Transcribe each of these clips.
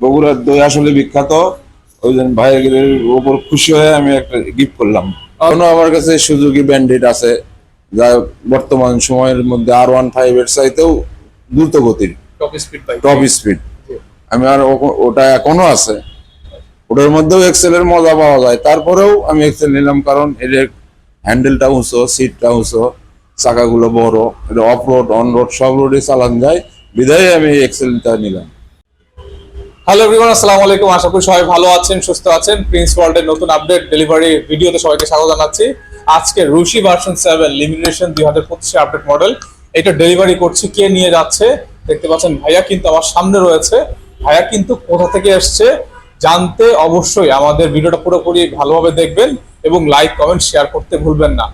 বগুড়ার দই আসলে বিখ্যাত। ওই জন্য ভাইয়ের ওপর খুশি হয়ে আমি একটা গিফট করলাম। এখনও আমার কাছে সুযোগী ব্যান্ডেড আছে যা বর্তমান সময়ের মধ্যে আর ওয়ান ফাইভ এর চাইতেও দ্রুত গতির টপ স্পিড টপ স্পিড আমি আর ওটা এখনও আছে। ওটার মধ্যেও এক্সেলের মজা পাওয়া যায়। তারপরেও আমি এক্সেল নিলাম কারণ এর হ্যান্ডেলটা উঁচু সিটটা উঁচু চাকাগুলো বড় এটা অফ রোড অন রোড সব রোডে চালান যায়। বিধায় আমি এক্সেলটা নিলাম। হ্যালো এভরিওয়ান আসসালামু আলাইকুম। আশা করি সবাই ভালো আছেন, সুস্থ আছেন। প্রিন্স ওয়ার্ল্ডের নতুন আপডেট ডেলিভারি ভিডিওতে সবাইকে স্বাগত জানাচ্ছি। আজকে রুশি ভার্সন সেভেন লিমিটেশন দুই হাজার পঁচিশে আপডেট মডেল এটা ডেলিভারি করছি কে নিয়ে যাচ্ছে? দেখতে পাচ্ছেন, ভাইয়া কিন্তু আমার সামনে রয়েছে। ভাইয়া কিন্তু কোথা থেকে এসছে? জানতে অবশ্যই আমাদের ভিডিওটা পুরোপুরি ভালোভাবে দেখবেন এবং লাইক কমেন্ট শেয়ার করতে ভুলবেন না।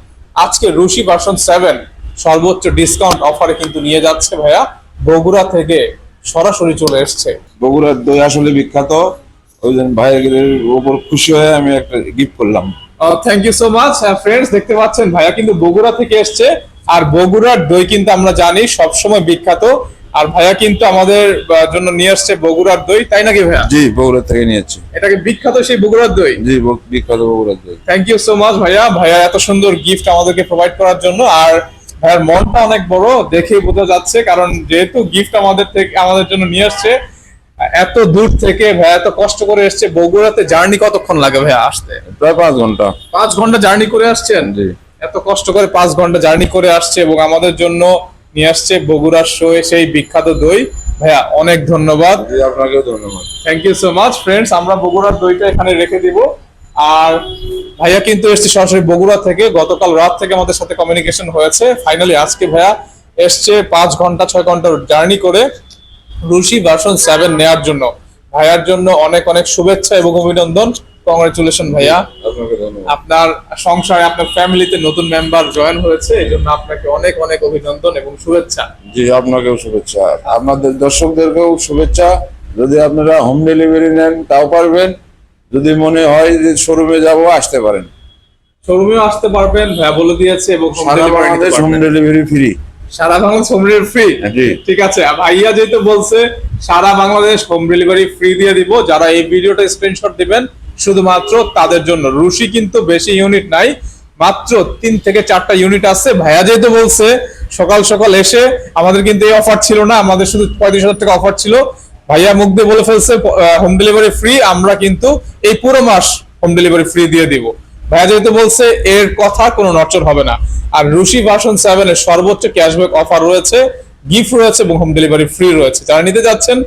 আজকে রুশি ভার্সন সেভেন সর্বোচ্চ ডিসকাউন্ট অফারে কিন্তু নিয়ে যাচ্ছে ভাইয়া। বগুড়া থেকে সরাসরি চলে এসছে। বগুড়ার দই আসলে বিখ্যাত। ওই জন্য ভাইয়ের ওপর খুশি হয়ে আমি একটা গিফট করলাম। Thank you so much friends দেখতে পাচ্ছেন ভাইয়া কিন্তু বগুড়া থেকে এসছে। আর বগুড়ার দই কিন্তু আমরা জানি সবসময় বিখ্যাত। আর ভাইয়া কিন্তু আমাদের জন্য নিয়ে আসছে বগুড়ার দই তাই নাকি ভাইয়া? জি বগুড়া থেকে নিয়ে নিয়েছি এটাকে বিখ্যাত সেই বগুড়ার দই? জি বিখ্যাত বগুড়ার দই। থ্যাংক ইউ সো মাচ ভাইয়া। ভাইয়া এত সুন্দর গিফট আমাদেরকে প্রোভাইড করার জন্য। আর ভাইয়ার মনটা অনেক বড় দেখেই বোঝা যাচ্ছে কারণ যেহেতু গিফট আমাদের থেকে আমাদের জন্য নিয়ে আসছে এত দূর থেকে ভাইয়া এত কষ্ট করে এসছে বগুড়াতে জার্নি কতক্ষণ লাগে ভাইয়া আসতে? প্রায় পাঁচ ঘণ্টা। পাঁচ ঘণ্টা জার্নি করে আসছেন? জি। এত কষ্ট করে পাঁচ ঘণ্টা জার্নি করে আসছে এবং আমাদের জন্য নিয়ে আসছে বগুড়ার শোয়ে সেই বিখ্যাত দই। ভাইয়া অনেক ধন্যবাদ। আপনাকেও ধন্যবাদ। Thank you so much friends আমরা বগুড়ার দইটা এখানে রেখে দিব। আর ভাইয়া কিন্তু এসছে সরাসরি বগুড়া থেকে। গতকাল রাত থেকে আমাদের সাথে কমিউনিকেশন হয়েছে। ফাইনালি আজকে ভাইয়া এসছে পাঁচ ঘণ্টা ছয় ঘণ্টার জার্নি করে রুশি ভার্সন সেভেন নেয়ার জন্য। ভাইয়ার জন্য অনেক অনেক শুভেচ্ছা এবং অভিনন্দন। কংগ্রেচুলেশন ভাইয়া। আপনাকে আপনার সংসারে আপনার ফ্যামিলিতে নতুন মেম্বার জয়েন হয়েছে এই জন্য আপনাকে অনেক অনেক অভিনন্দন এবং শুভেচ্ছা। জি আপনাকেও শুভেচ্ছা। আপনাদের দর্শকদেরকেও শুভেচ্ছা। যদি আপনারা হোম ডেলিভারি নেন তাও পারবেন। যদি মনে হয় যে শোরুমে যাব আসতে পারেন। শোরুমেও আসতে পারবেন ভাইয়া বলে দিয়েছে এবং সারা বাংলাদেশ হোম ডেলিভারি ফ্রি সারা বাংলাদেশ হোম ডেলিভারি ফ্রি ঠিক আছে ভাইয়া যেহেতু বলছে সারা বাংলাদেশ হোম ডেলিভারি ফ্রি দিয়ে দিব। যারা এই ভিডিওটা স্ক্রিনশট দিবেন শুধুমাত্র তাদের জন্য। রুশি কিন্তু বেশি ইউনিট নাই মাত্র তিন থেকে চারটা ইউনিট আছে। ভাইয়া যেহেতু বলছে সকাল সকাল এসে আমাদের কিন্তু এই অফার ছিল না আমাদের শুধু পঁয়ত্রিশ হাজার টাকা অফার ছিল। ভাইয়া মুখ দিয়ে বলে ফেলছে হোম ডেলিভারি ফ্রি আমরা কিন্তু এই পুরো মাস হোম ডেলিভারি ফ্রি দিয়ে দিব। ভাইয়া যেহেতু বলছে, এর কথা কোনো নচর হবে না। আর রুশি ভার্সন সেভেন এর সর্বোচ্চ ক্যাশব্যাক অফার রয়েছে গিফট রয়েছে এবং হোম ডেলিভারি ফ্রি রয়েছে। যারা নিতে যাচ্ছেন,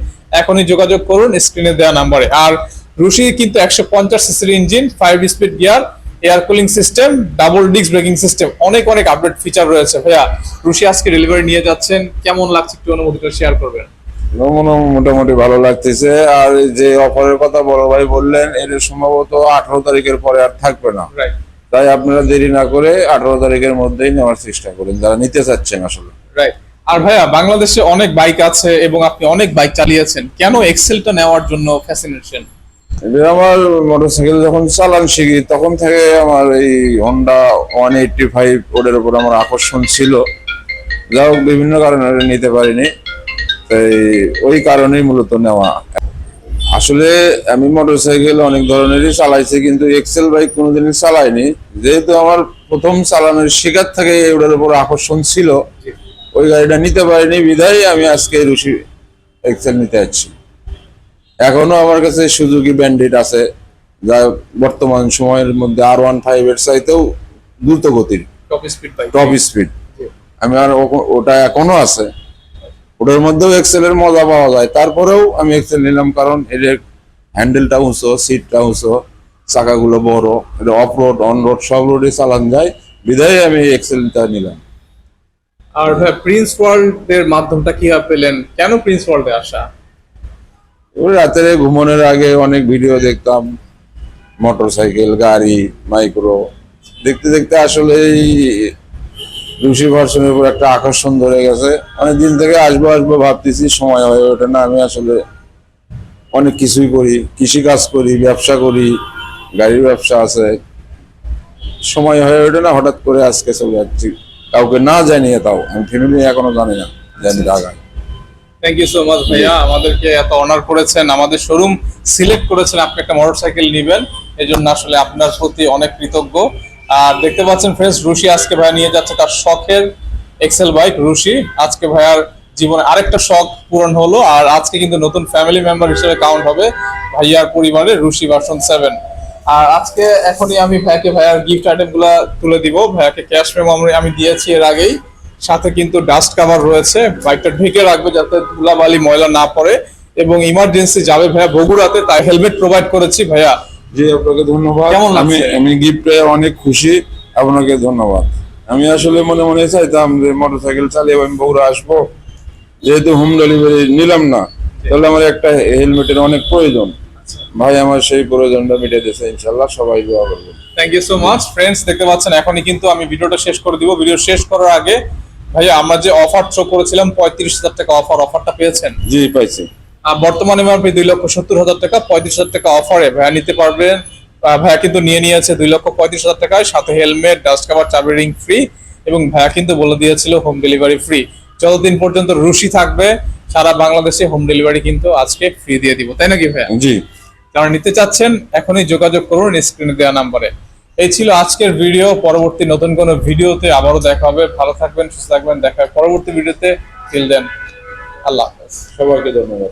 এখনই যোগাযোগ করুন স্ক্রিনে দেওয়া নাম্বারে আর রুশি কিন্তু একশো পঞ্চাশ সিসির engine five speed gear air cooling system double disc braking system অনেক অনেক আপডেট ফিচার রয়েছে। ভাইয়া রুশি আজকে ডেলিভারি নিয়ে যাচ্ছেন, কেমন লাগছে একটু অনুভূতিটা শেয়ার করবেন? মোটামুটি মোটামুটি ভালো লাগতেছে। আর এই যে অফারের কথা বড় ভাই বললেন এর সম্ভবত আঠারো তারিখের পরে আর থাকবে না। রাইট তাই আপনারা দেরি না করে আঠারো তারিখের মধ্যেই নেওয়ার চেষ্টা করেন। যারা নিতে চাচ্ছেন আসলে। রাইট আর ভাইয়া বাংলাদেশে অনেক বাইক আছে এবং আপনি অনেক বাইক চালিয়েছেন। কেন এক্সেলটা নেওয়ার জন্য ফ্যাসিনেশন এটা আমার মোটরসাইকেল যখন চালান শিখি তখন থেকে আমার এই হন্ডা ওয়ান এইটটি ফাইভ ওটার উপর আমার আকর্ষণ ছিল। যা হোক বিভিন্ন কারণে নিতে পারিনি। তাই ওই কারণেই মূলত নেওয়া। আসলে আমি মোটরসাইকেল অনেক ধরনেরই চালাইছি কিন্তু এক্সেল বাইক কোনোদিনই চালাইনি। যেহেতু আমার প্রথম চালানোর শিকার থেকে ওটার উপর আকর্ষণ ছিল ওই গাড়িটা নিতে পারিনি বিধায় আমি আজকে রুশি এক্সেল নিতে যাচ্ছি। এখনও আমার কাছে সুজুকি ব্যান্ডেড আছে যা বর্তমান সময়ের মধ্যে আর ওয়ান ফাইভ এর চাইতেও দ্রুত গতির টপ স্পিড টপ স্পিড আমি আর ওটা এখনও আছে। ওটার মধ্যেও এক্সেলের মজা পাওয়া যায়। তারপরেও আমি এক্সেল নিলাম কারণ এর হ্যান্ডেলটা উঁচু সিটটা উঁচু চাকাগুলো বড় এটা অফ রোড অন রোড সব রোডে চালান যায়। বিধায় আমি এক্সেলটা নিলাম। আর ভাই প্রিন্স ওয়ার্ল্ড এর মাধ্যমটা কীভাবে পেলেন? কেন প্রিন্স ওয়ার্ল্ডে আসা? ওই রাতের ঘুমানোর আগে অনেক ভিডিও দেখতাম। মোটর সাইকেল গাড়ি মাইক্রো দেখতে দেখতে আসলে রুশি ভার্সনের উপর একটা আকর্ষণ ধরে গেছে। অনেক দিন থেকে আসব আসব ভাবতেছি সময় হয়ে ওঠে না। আমি আসলে অনেক কিছুই করি। কৃষি কাজ করি ব্যবসা করি গাড়ির ব্যবসা আছে। সময় হয়ে ওঠে না হঠাৎ করে আজকে চলে যাচ্ছি কাউকে না জানিয়ে তাও আমি ফ্যামিলি এখনও জানি না জানি ঢাকায় থ্যাংক ইউ সো মাচ ভাইয়া। আমাদেরকে এত অনার করেছেন। আমাদের শোরুম সিলেক্ট করেছেন। আপনি একটা মোটরসাইকেল নেবেন। এই জন্য আসলে আপনার প্রতি অনেক কৃতজ্ঞ। আর দেখতে পাচ্ছেন ফ্রেন্ডস রুশি আজকে ভাইয়া নিয়ে যাচ্ছে তার শখের এক্সেল বাইক রুশি আজকে ভাইয়ার জীবনে আরেকটা শখ পূরণ হলো আর আজকে কিন্তু নতুন ফ্যামিলি মেম্বার হিসেবে কাউন্ট হবে ভাইয়ার পরিবারে রুশি ভার্সন সেভেন আর আজকে এখনই আমি ভাইয়াকে ভাইয়ার গিফট আইটেমগুলা তুলে দিব। ভাইয়াকে ক্যাশ মেমো আমি দিয়েছি এর আগেই। সাথে কিন্তু ডাস্ট কাভার রয়েছে। বাইকটা ঢেকে রাখবে যাতে ধুলাবালি, ময়লা না পড়ে। এবং ইমার্জেন্সি যাবে ভাইয়া বগুড়াতে, তাই হেলমেট প্রোভাইড করেছি ভাইয়া। জি আপনাকে ধন্যবাদ। আমি আমি গিফট পেয়ে অনেক খুশি আপনাকে ধন্যবাদ। আমি আসলে মনে মনে চাইতাম যে মোটরসাইকেল চালিয়ে আমি বগুড়া আসব। যেহেতু হোম ডেলিভারি নিলাম না তাহলে আমার একটা হেলমেটের অনেক প্রয়োজন। ভাই আমার সেই প্রয়োজনটা মিটে দিয়েছে ইনশাল্লাহ সবাই দোয়া করব। Thank you so much friends দেখতে পাচ্ছেন এখনই কিন্তু আমি ভিডিওটা শেষ করে দিব। ভিডিও শেষ করার আগে ভাইয়া আমরা যে অফার শো করেছিলাম পঁয়ত্রিশ হাজার টাকা অফার অফারটা পেয়েছেন? জি পাইছি। বর্তমানে আপনি দুই লক্ষ সত্তর হাজার টাকা পঁয়ত্রিশ হাজার টাকা অফারে ভাইয়া নিতে পারবেন। ভাইয়া কিন্তু নিয়ে নিয়েছে দুই লক্ষ পঁয়ত্রিশ হাজার টাকায় সাথে হেলমেট ডাস্ট কাভার চাবি রিং ফ্রি এবং ভাইয়া কিন্তু বলে দিয়েছিল হোম ডেলিভারি ফ্রি যতদিন পর্যন্ত রুশি থাকবে সারা বাংলাদেশে হোম ডেলিভারি কিন্তু আজকে ফ্রি দিয়ে দিব। তাই নাকি ভাইয়া? জি। যারা নিতে চাচ্ছেন এখনই যোগাযোগ করুন স্ক্রিনে দেওয়া নাম্বারে। এই ছিল আজকের ভিডিও পরবর্তী নতুন কোনো ভিডিওতে আবারও দেখা হবে। ভালো থাকবেন সুস্থ থাকবেন। দেখা পরবর্তী ভিডিওতে টিল দেন আল্লাহ হাফেজ। সবাইকে ধন্যবাদ।